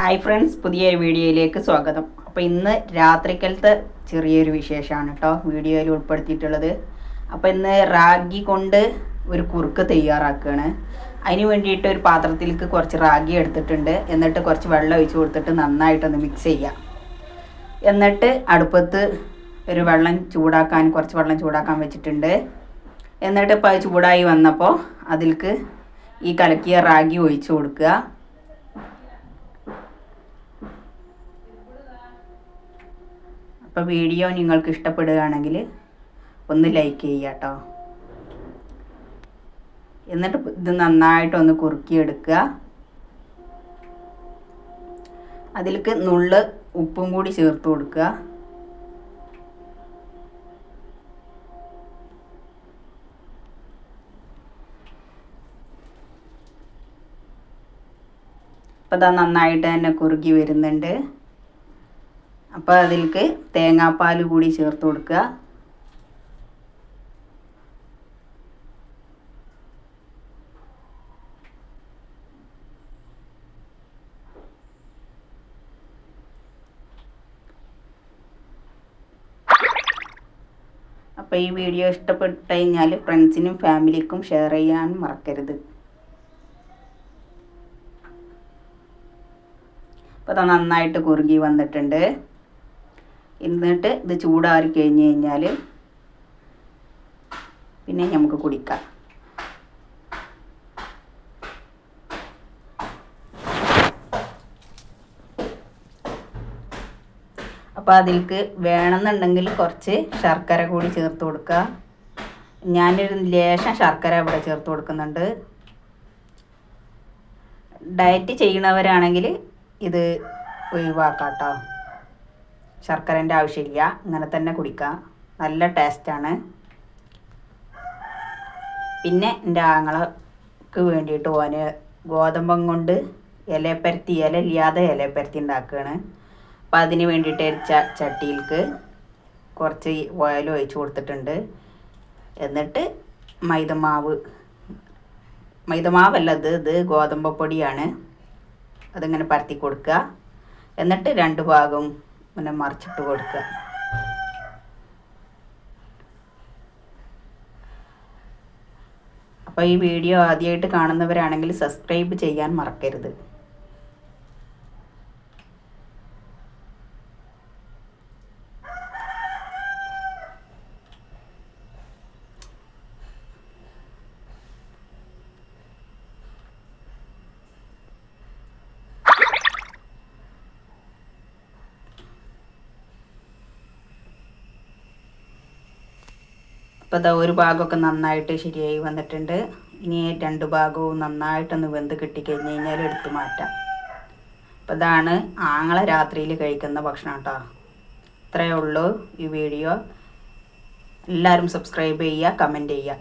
Hi friends പുതിയൊരു വീഡിയോയിലേക്ക് സ്വാഗതം. അപ്പോൾ ഇന്ന് രാത്രിക്കലത്തെ ചെറിയൊരു വിശേഷമാണ് കേട്ടോ വീഡിയോയിൽ ഉൾപ്പെടുത്തിയിട്ടുള്ളത്. അപ്പോൾ ഇന്ന് റാഗി കൊണ്ട് ഒരു കുറുക്ക് തയ്യാറാക്കുകയാണ് അതിന് വേണ്ടിയിട്ട് ഒരു പാത്രത്തിലേക്ക് കുറച്ച് റാഗി എടുത്തിട്ടുണ്ട്. എന്നിട്ട് കുറച്ച് വെള്ളം ഒഴിച്ച് കൊടുത്തിട്ട് നന്നായിട്ടൊന്ന് മിക്സ് ചെയ്യാം. എന്നിട്ട് അടുപ്പത്ത് ഒരു വെള്ളം ചൂടാക്കാൻ കുറച്ച് വെള്ളം ചൂടാക്കാൻ വെച്ചിട്ടുണ്ട്. എന്നിട്ട് ഇപ്പോൾ ചൂടായി വന്നപ്പോൾ അതിലേക്ക് ഈ കലക്കിയ റാഗി ഒഴിച്ച് കൊടുക്കുക. അപ്പോൾ വീഡിയോ നിങ്ങൾക്ക് ഇഷ്ടപ്പെടുകയാണെങ്കിൽ ഒന്ന് ലൈക്ക് ചെയ്യുക കേട്ടോ എന്നിട്ട് ഇത് നന്നായിട്ടൊന്ന് കുറുക്കിയെടുക്കുക. അതിലേക്ക് നുള്ള് ഉപ്പും കൂടി ചേർത്ത് കൊടുക്കുക. അപ്പോൾ അതാ നന്നായിട്ട് തന്നെ കുറുകി വരുന്നുണ്ട്. അപ്പോൾ അതിലേക്ക് തേങ്ങാപ്പാൽ കൂടി ചേർത്ത് കൊടുക്കുക. അപ്പോൾ ഈ വീഡിയോ ഇഷ്ടപ്പെട്ട് കഴിഞ്ഞാൽ ഫ്രണ്ട്സിനും ഫാമിലിക്കും ഷെയർ ചെയ്യാൻ മറക്കരുത്. അപ്പോൾ അത് നന്നായിട്ട് കുറുകി വന്നിട്ടുണ്ട്. എന്നിട്ട് ഇത് ചൂടാറി കഴിഞ്ഞ് കഴിഞ്ഞാൽ പിന്നെ നമുക്ക് കുടിക്കാം. അപ്പോൾ അതിൽക്ക് വേണമെന്നുണ്ടെങ്കിൽ കുറച്ച് ശർക്കര കൂടി ചേർത്ത് കൊടുക്കുക. ഞാനൊരു ലേശം ശർക്കര ഇവിടെ ചേർത്ത് കൊടുക്കുന്നുണ്ട്. ഡയറ്റ് ചെയ്യണവരാണെങ്കിൽ ഇത് ഒഴിവാക്കാം കേട്ടോ ശർക്കരന്റെ ആവശ്യമില്ല. ഇങ്ങനെ തന്നെ കുടിക്കാം. നല്ല ടേസ്റ്റാണ്. പിന്നെ എന്റെ ആങ്ങളക്ക് വേണ്ടിയിട്ട് ഓന് ഗോതമ്പം കൊണ്ട് ഇലപ്പരത്തി ഇല ഇല്ലാതെ ഇലപ്പരത്തി ഉണ്ടാക്കുകയാണ് അപ്പം അതിന് വേണ്ടിയിട്ട് ച ചട്ടിയിലേക്ക് കുറച്ച് ഓയിൽ ഒഴിച്ചു കൊടുത്തിട്ടുണ്ട്. എന്നിട്ട് മൈദമാവ് മൈദമാവല്ല ഇത് ഇത് ഗോതമ്പ് പൊടിയാണ്. അതിങ്ങനെ പരത്തി കൊടുക്കുക. എന്നിട്ട് രണ്ട് ഭാഗവും പിന്നെ മറിച്ചിട്ട് കൊടുക്കുക അപ്പോൾ ഈ വീഡിയോ ആദ്യമായിട്ട് കാണുന്നവരാണെങ്കിൽ സബ്സ്ക്രൈബ് ചെയ്യാൻ മറക്കരുത്. അപ്പോൾ ഇതാ ഒരു ഭാഗമൊക്കെ നന്നായിട്ട് ശരിയായി വന്നിട്ടുണ്ട്. ഇനി രണ്ട് ഭാഗവും നന്നായിട്ടൊന്ന് വെന്ത് കിട്ടിക്കഴിഞ്ഞ് കഴിഞ്ഞാൽ എടുത്ത് മാറ്റാം. അപ്പോൾ ഇതാണ് ആങ്ങളെ രാത്രിയിൽ കഴിക്കുന്ന ഭക്ഷണം കേട്ടോ ഇത്രയേ ഉള്ളൂ ഈ വീഡിയോ. എല്ലാവരും സബ്സ്ക്രൈബ് ചെയ്യുക കമന്റ് ചെയ്യുക.